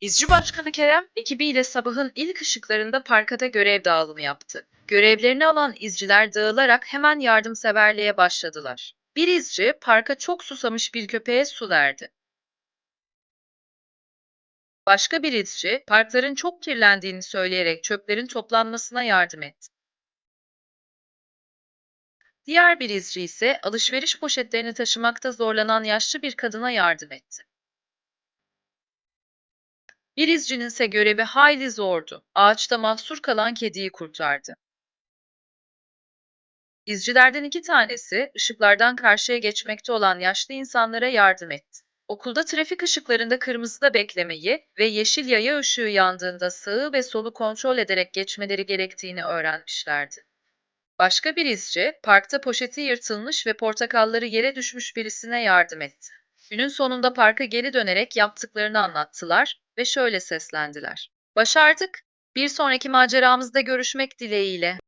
İzci Başkanı Kerem, ekibiyle sabahın ilk ışıklarında parkada görev dağılımı yaptı. Görevlerini alan izciler dağılarak hemen yardımseverliğe başladılar. Bir izci, parka çok susamış bir köpeğe su verdi. Başka bir izci, parkların çok kirlendiğini söyleyerek çöplerin toplanmasına yardım etti. Diğer bir izci ise alışveriş poşetlerini taşımakta zorlanan yaşlı bir kadına yardım etti. Bir izcinin ise görevi hayli zordu. Ağaçta mahsur kalan kediyi kurtardı. İzcilerden iki tanesi ışıklardan karşıya geçmekte olan yaşlı insanlara yardım etti. Okulda trafik ışıklarında kırmızıda beklemeyi ve yeşil yaya ışığı yandığında sağı ve solu kontrol ederek geçmeleri gerektiğini öğrenmişlerdi. Başka bir izci, parkta poşeti yırtılmış ve portakalları yere düşmüş birisine yardım etti. Günün sonunda parka geri dönerek yaptıklarını anlattılar ve şöyle seslendiler. Başardık. Bir sonraki maceramızda görüşmek dileğiyle.